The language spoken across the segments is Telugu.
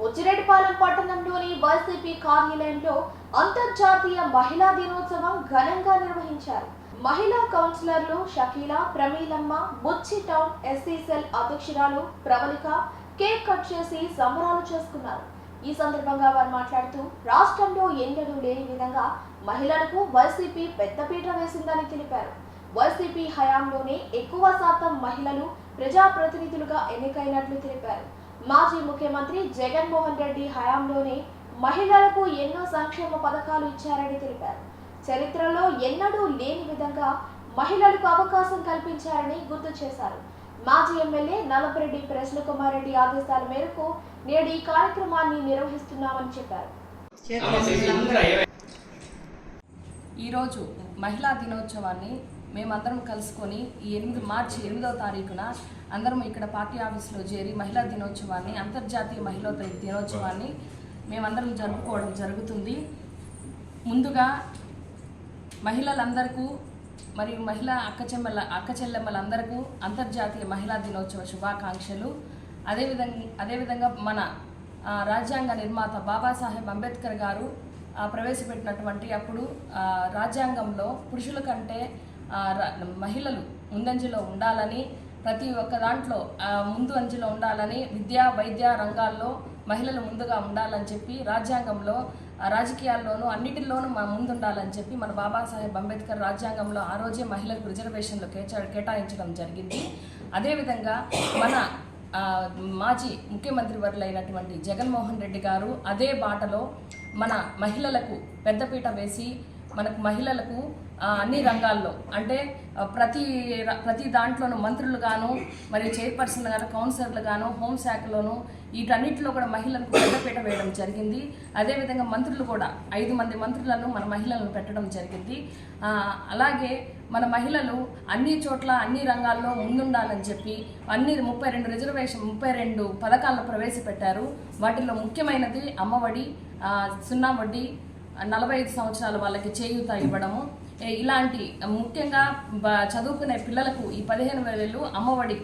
బుచ్చిరెడ్డిపాలెం పట్టణంలోని వైసీపీ కార్యాలయంలో అంతర్జాతీయ మహిళా దినోత్సవం ఘనంగా నిర్వహించారు. మహిళా కౌన్సిలర్లు Shakeela Pramilamma Buchi town SC cell అధ్యక్షురాలు ప్రవళిక కేక్ కట్ చేసి సంబరాలు చేసుకున్నారు. ఈ సందర్భంగా వారు మాట్లాడుతూ రాష్ట్రంలో ఎన్నడూ లేని విధంగా మహిళలకు వైసీపీ పెద్దపీట వేసిందని తెలిపారు. వైసీపీ హయాంలోనే ఎక్కువ శాతం మహిళలు ప్రజాప్రతినిధులుగా ఎన్నికైనట్లు తెలిపారు. మాజీ ముఖ్యమంత్రి జగన్మోహన్ రెడ్డి హయాంలోనే మహిళలకు ఎన్నో సంక్షేమ పథకాలు ఇచ్చారని తెలిపారు. చరిత్రలో ఎన్నడూ లేని విధంగా మహిళలకు అవకాశం కల్పించారని గుర్తు చేశారు. మాజీ ఎమ్మెల్యే నల్లపరెడ్డి ప్రశ్న కుమార్ రెడ్డి ఆదేశాల మేరకు నేడు ఈ కార్యక్రమాన్ని నిర్వహిస్తున్నామని చెప్పారు. ఈరోజు మహిళా దినోత్సవాన్ని మేమందరం కలుసుకొని ఈ ఎనిమిది మార్చి ఎనిమిదవ తారీఖున అందరం ఇక్కడ పార్టీ ఆఫీస్లో చేరి మహిళా దినోత్సవాన్ని అంతర్జాతీయ మహిళా దినోత్సవాన్ని మేమందరం జరుపుకోవడం జరుగుతుంది. ముందుగా మహిళలందరికీ మరియు మహిళా అక్క చెమ్మల అక్క చెల్లెమ్మలందరికీ అంతర్జాతీయ మహిళా దినోత్సవ శుభాకాంక్షలు. అదేవిధంగా అదేవిధంగా మన రాజ్యాంగ నిర్మాత బాబాసాహెబ్ అంబేద్కర్ గారు ప్రవేశపెట్టినటువంటి అప్పుడు రాజ్యాంగంలో పురుషుల కంటే మహిళలు ముందంజలో ఉండాలని ప్రతి ఒక్క దాంట్లో ముందు అంచెలో ఉండాలని విద్యా వైద్య రంగాల్లో మహిళలు ముందుగా ఉండాలని చెప్పి రాజ్యాంగంలో రాజకీయాల్లోనూ అన్నిటిలోనూ మన ముందుండాలని చెప్పి మన బాబాసాహెబ్ అంబేద్కర్ రాజ్యాంగంలో ఆ రోజే మహిళలకు రిజర్వేషన్లు కేచ కేటాయించడం జరిగింది. అదేవిధంగా మన మాజీ ముఖ్యమంత్రి వర్యులైనటువంటి జగన్మోహన్ రెడ్డి గారు అదే బాటలో మన మహిళలకు పెద్దపీట వేసి మనకు మహిళలకు అన్ని రంగాల్లో. అంటే ప్రతి ర- ప్రతి దాంట్లోనూ మంత్రులు గాను మరియు చైర్పర్సన్ గాను కౌన్సిలర్లు గాను హోంశాఖలోను వీటన్నిటిలో కూడా మహిళలకు పెద్దపీట వేయడం జరిగింది. అదేవిధంగా మంత్రులు కూడా ఐదు మంది మంత్రులను మన మహిళలను పెట్టడం జరిగింది. అలాగే మన మహిళలు అన్ని చోట్ల అన్ని రంగాల్లో ముందుండాలని చెప్పి అన్ని ముప్పై రెండు రిజర్వేషన్ ముప్పై రెండు పథకాలను ప్రవేశపెట్టారు. వాటిలో ముఖ్యమైనది అమ్మఒడి సున్నా వడ్డీ నలభై ఐదు సంవత్సరాల వాళ్ళకి చేయూత ఇవ్వడము. ఇలాంటి ముఖ్యంగా చదువుకునే పిల్లలకు ఈ పదిహేను వేలు అమ్మఒడి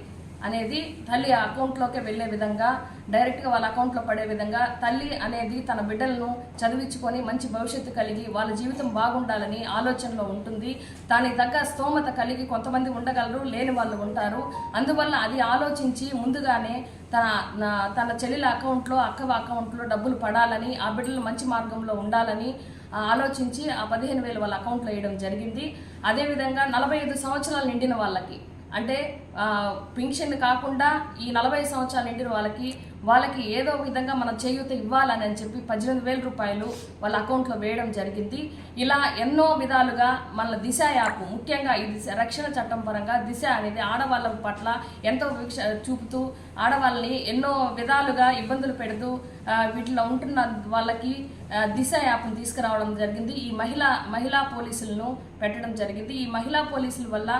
అనేది తల్లి అకౌంట్లోకి వెళ్ళే విధంగా డైరెక్ట్గా వాళ్ళ అకౌంట్లో పడే విధంగా తల్లి అనేది తన బిడ్డలను చదివించుకొని మంచి భవిష్యత్తు కలిగి వాళ్ళ జీవితం బాగుండాలని ఆలోచనలో ఉంటుంది. దానికి తగ్గ స్తోమత కలిగి కొంతమంది ఉండగలరు లేని వాళ్ళు ఉంటారు. అందువల్ల అది ఆలోచించి ముందుగానే తన నా- తన చెల్లెల అకౌంట్లో అక్క అకౌంట్లో డబ్బులు పడాలని ఆ బిడ్డలు మంచి మార్గంలో ఉండాలని ఆలోచించి ఆ పదిహేను వేలు వాళ్ళ అకౌంట్లో వేయడం జరిగింది. అదేవిధంగా నలభై ఐదు సంవత్సరాలు నిండిన వాళ్ళకి అంటే పింఛన్ కాకుండా ఈ నలభై సంవత్సరాలు నిండిన వాళ్ళకి వాళ్ళకి ఏదో విధంగా మనం చేయూత ఇవ్వాలని అని చెప్పి పద్దెనిమిది వేల రూపాయలు వాళ్ళ అకౌంట్లో వేయడం జరిగింది. ఇలా ఎన్నో విధాలుగా మన దిశ యాప్ ముఖ్యంగా ఈ దిశ రక్షణ చట్టం పరంగా దిశ అనేది ఆడవాళ్ళ పట్ల ఎంతో వీక్ష చూపుతూ ఆడవాళ్ళని ఎన్నో విధాలుగా ఇబ్బందులు పెడుతూ వీటిలో ఉంటున్న వాళ్ళకి దిశ యాప్ను తీసుకురావడం జరిగింది. ఈ మహిళా మహిళా పోలీసులను పెట్టడం జరిగింది. ఈ మహిళా పోలీసుల వల్ల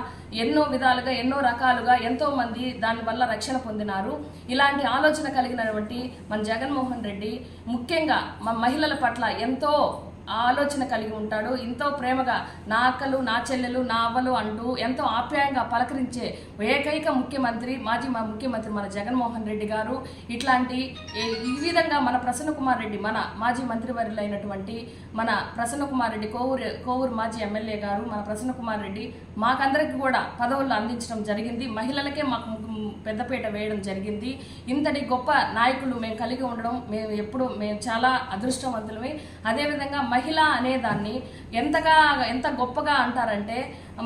ఎన్నో విధాలుగా ఎన్నో రకాలుగా ఎంతో మంది దాని వల్ల రక్షణ పొందినారు. ఇలాంటి ఆలోచన కలిగినటువంటి మన జగన్మోహన్ రెడ్డి ముఖ్యంగా మన మహిళల పట్ల ఎంతో ఆలోచన కలిగి ఉంటాడు. ఎంతో ప్రేమగా నా అక్కలు నా చెల్లెలు నా అవ్వలు అంటూ ఎంతో ఆప్యాయంగా పలకరించే ఏకైక ముఖ్యమంత్రి మాజీ మా ముఖ్యమంత్రి మన జగన్మోహన్ రెడ్డి గారు. ఇట్లాంటి ఈ- విధంగా మన ప్రసన్న కుమార్ రెడ్డి మన మాజీ మంత్రివర్యులైనటువంటి మన ప్రసన్న కుమార్ రెడ్డి కోవూరు కోవూరు మాజీ ఎమ్మెల్యే గారు మన ప్రసన్న కుమార్ రెడ్డి మాకందరికి కూడా పదవులు అందించడం జరిగింది. మహిళలకే మాకు పెద్దపీట వేయడం జరిగింది. ఇంతటి గొప్ప నాయకులు మేము కలిగి ఉండడం మేము ఎప్పుడు మేము చాలా అదృష్టవంతులమే. అదేవిధంగా మహిళ అనేదాన్ని ఎంతగా ఎంత గొప్పగా అంటారంటే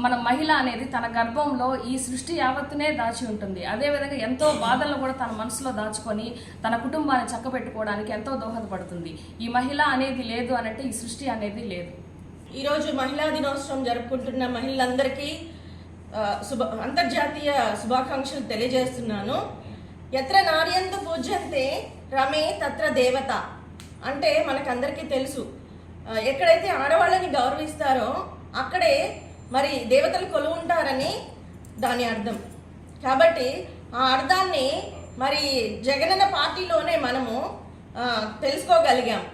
మన మహిళ అనేది తన గర్భంలో ఈ సృష్టి యావత్తునే దాచి ఉంటుంది. అదేవిధంగా ఎంతో బాధలను కూడా తన మనసులో దాచుకొని తన కుటుంబాన్ని చక్కబెట్టుకోవడానికి ఎంతో దోహదపడుతుంది. ఈ మహిళ అనేది లేదు అనంటే ఈ సృష్టి అనేది లేదు. ఈరోజు మహిళా దినోత్సవం జరుపుకుంటున్న మహిళలందరికీ శుభ అంతర్జాతీయ శుభాకాంక్షలు తెలియజేస్తున్నాను. ఎత్ర నార్యందు పూజ్యంతే రమే తత్ర దేవత. అంటే మనకందరికీ తెలుసు. ఎక్కడైతే ఆడవాళ్ళని గౌరవిస్తారో అక్కడే మరి దేవతలు కొలువుంటారని దాని అర్థం. కాబట్టి ఆ అర్థాన్ని మరి జగనన్న పార్టీలోనే మనము తెలుసుకోగలిగాం.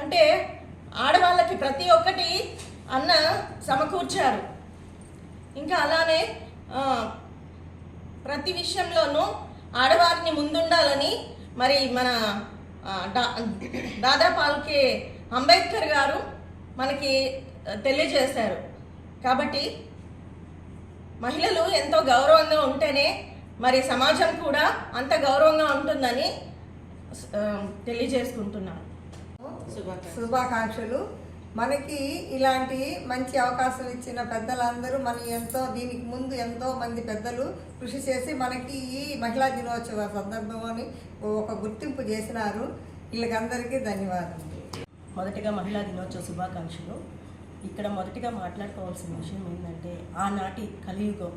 అంటే ఆడవాళ్ళకి ప్రతి ఒక్కటి అన్న సమకూర్చారు. ఇంకా అలానే ప్రతి విషయంలోనూ ఆడవారిని ముందుండాలని మరి మన దాదా పాల్కే అంబేద్కర్ గారు మనకి తెలియజేశారు. కాబట్టి మహిళలు ఎంతో గౌరవంగా ఉంటేనే మరి సమాజం కూడా అంత గౌరవంగా ఉంటుందని తెలియజేసుకుంటున్నాను. శుభాకాంక్షలు. మనకి ఇలాంటి మంచి అవకాశం ఇచ్చిన పెద్దలందరూ మనం ఎంతో దీనికి ముందు ఎంతో మంది పెద్దలు కృషి చేసి మనకి ఈ మహిళా దినోత్సవ సందర్భంలోని ఒక గుర్తింపు చేసినారు. వీళ్ళకందరికీ ధన్యవాదాలు మొదటిగా మహిళా దినోత్సవ శుభాకాంక్షలు. ఇక్కడ మొదటిగా మాట్లాడుకోవాల్సిన విషయం ఏంటంటే ఆనాటి కలియుగం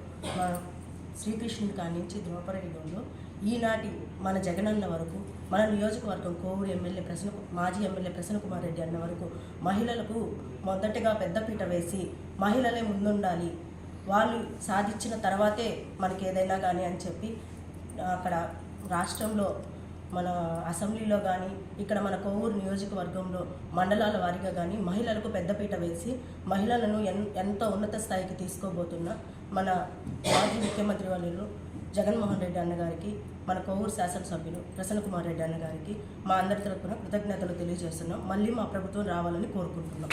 శ్రీకృష్ణుడి కానించి ద్వాపర యుగంలో ఈనాటి మన జగనన్న వరకు మన నియోజకవర్గం కోవూరు ఎమ్మెల్యే ప్రసన్న మాజీ ఎమ్మెల్యే ప్రసన్న కుమార్ రెడ్డి అన్న వరకు మహిళలకు మొదటగా పెద్దపీట వేసి మహిళలే ముందుండాలి. వాళ్ళు సాధించిన తర్వాతే మనకి ఏదైనా కానీ అని చెప్పి అక్కడ రాష్ట్రంలో మన అసెంబ్లీలో కానీ ఇక్కడ మన కొవ్వూరు నియోజకవర్గంలో మండలాల వారీగా కానీ మహిళలకు పెద్దపీట వేసి మహిళలను ఎన్ ఎంతో ఉన్నత స్థాయికి తీసుకోబోతున్న మన మాజీ ముఖ్యమంత్రి వాళ్ళు జగన్మోహన్ రెడ్డి అన్న గారికి మన కొవ్వూరు శాసనసభ్యులు ప్రసన్న కుమార్ రెడ్డి అన్న గారికి మా అందరి తరఫున కృతజ్ఞతలు తెలియజేస్తున్నాం. మళ్ళీ మా ప్రభుత్వం రావాలని కోరుకుంటున్నాం.